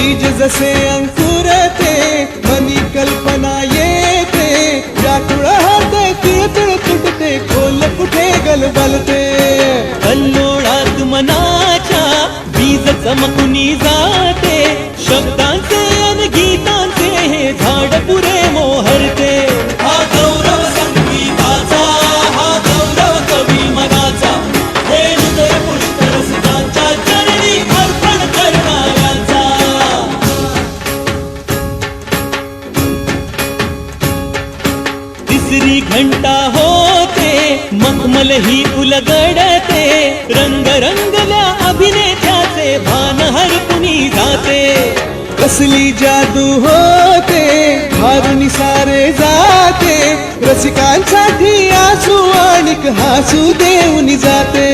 जसे अंकुरते मनी कल्पना येते व्याकुळ होते तिळतिळ तुटते खोल कुठे गलबलते कल्लोळात मनाच्या बीज चमकुनी जाते। शब्दांचे अन गीतांचे हे झाड पुरे तिसरी घंटा होते मखमल ही उलगडते रंग रंगल्या अभिनेत्याचे भान हरपुनी जाते. कसली जादू होते हारून सारे जाते रसिकांसाठी आसू आणि हसू देऊन जाते.